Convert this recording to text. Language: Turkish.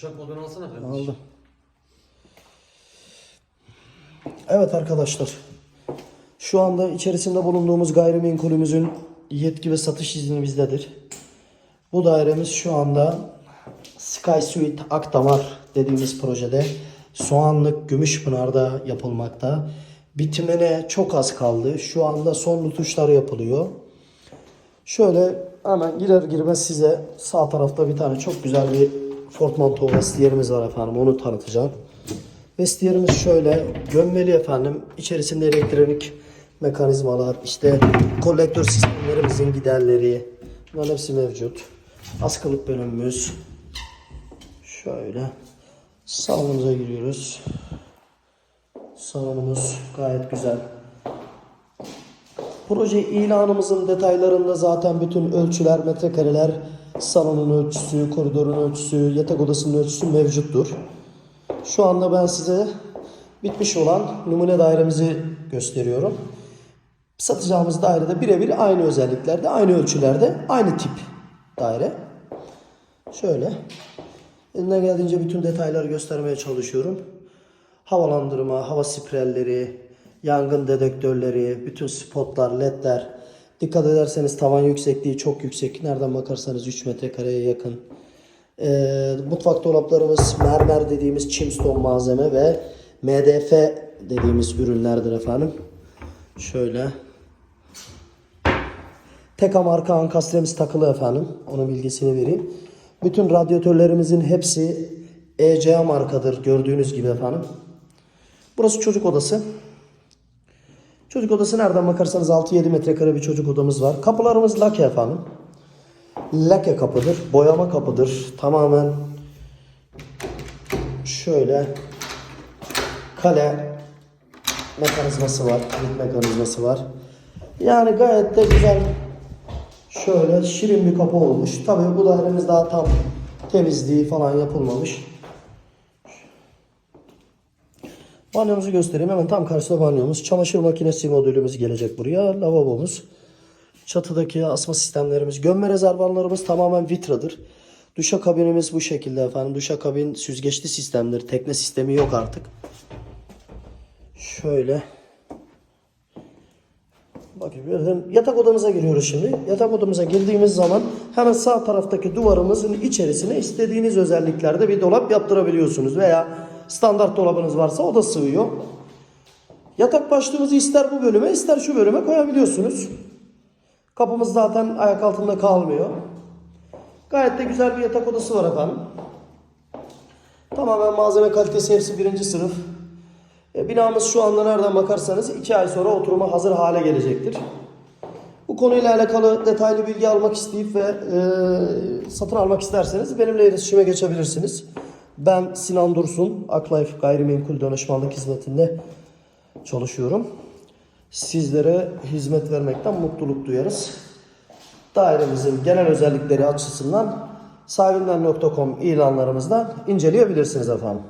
Uçak modunu alsana kardeşim. Aldım. Evet arkadaşlar. Şu anda içerisinde bulunduğumuz gayrimenkulümüzün yetki ve satış izni bizdedir. Bu dairemiz şu anda Sky Suite Akdamar dediğimiz projede Soğanlık Gümüşpınar'da yapılmakta. Bitimine çok az kaldı. Şu anda son rutuşlar yapılıyor. Şöyle hemen girer girmez size sağ tarafta bir tane çok güzel bir Ford Monto vestiyerimiz var efendim. Onu tanıtacağım. Vestiyerimiz şöyle gömmeli efendim. İçerisinde elektronik mekanizmalar, işte kolektör sistemlerimizin giderleri, bunların hepsi mevcut. Askılık bölümümüz. Şöyle salonumuza giriyoruz. Salonumuz gayet güzel. Proje ilanımızın detaylarında zaten bütün ölçüler, metrekareler, salonun ölçüsü, koridorun ölçüsü, yatak odasının ölçüsü mevcuttur. Şu anda ben size bitmiş olan numune dairemizi gösteriyorum. Satacağımız dairede birebir aynı özelliklerde, aynı ölçülerde, aynı tip daire. Şöyle. Elimden geldiğince bütün detayları göstermeye çalışıyorum. Havalandırma, hava spreyleri, yangın dedektörleri, bütün spotlar, ledler. Dikkat ederseniz tavan yüksekliği çok yüksek. Nereden bakarsanız 3 metrekareye yakın. Ee, mutfak dolaplarımız mermer dediğimiz chimstone malzeme ve MDF dediğimiz ürünlerdir efendim. Şöyle. Teka marka ankastremiz takılı efendim. Onun bilgisini vereyim. Bütün radyatörlerimizin hepsi ECA markadır gördüğünüz gibi efendim. Burası çocuk odası. Çocuk odası nereden bakarsanız 6-7 metrekare bir çocuk odamız var. Kapılarımız lake efendim. Lake kapıdır. Boyama kapıdır. Tamamen şöyle kale mekanizması var. Kilit mekanizması var. Yani gayet de güzel şöyle şirin bir kapı olmuş. Tabii bu dairemiz daha tam temizliği falan yapılmamış. Banyomuzu göstereyim. Hemen tam karşıda banyomuz. Çamaşır makinesi modülümüz gelecek buraya. Lavabomuz. Çatıdaki asma sistemlerimiz. Gömme rezervuarlarımız tamamen vitradır. Duşakabinimiz bu şekilde efendim. Duşakabin süzgeçli sistemdir. Tekne sistemi yok artık. Şöyle. Bakın yatak odamıza giriyoruz şimdi. Yatak odamıza girdiğimiz zaman hemen sağ taraftaki duvarımızın içerisine istediğiniz özelliklerde bir dolap yaptırabiliyorsunuz veya standart dolabınız varsa o da sığıyor. Yatak başlığımızı ister bu bölüme ister şu bölüme koyabiliyorsunuz. Kapımız zaten ayak altında kalmıyor. Gayet de güzel bir yatak odası var efendim. Tamamen malzeme kalitesi hepsi birinci sınıf. E, binamız şu anda nereden bakarsanız 2 ay sonra oturuma hazır hale gelecektir. Bu konuyla alakalı detaylı bilgi almak isteyip ve e, satın almak isterseniz benimle iletişime geçebilirsiniz. Ben Sinan Dursun, Aklife Gayrimenkul Danışmanlık Hizmetinde çalışıyorum. Sizlere hizmet vermekten mutluluk duyarız. Dairemizin genel özellikleri açısından sahibinden.com ilanlarımızdan inceleyebilirsiniz efendim.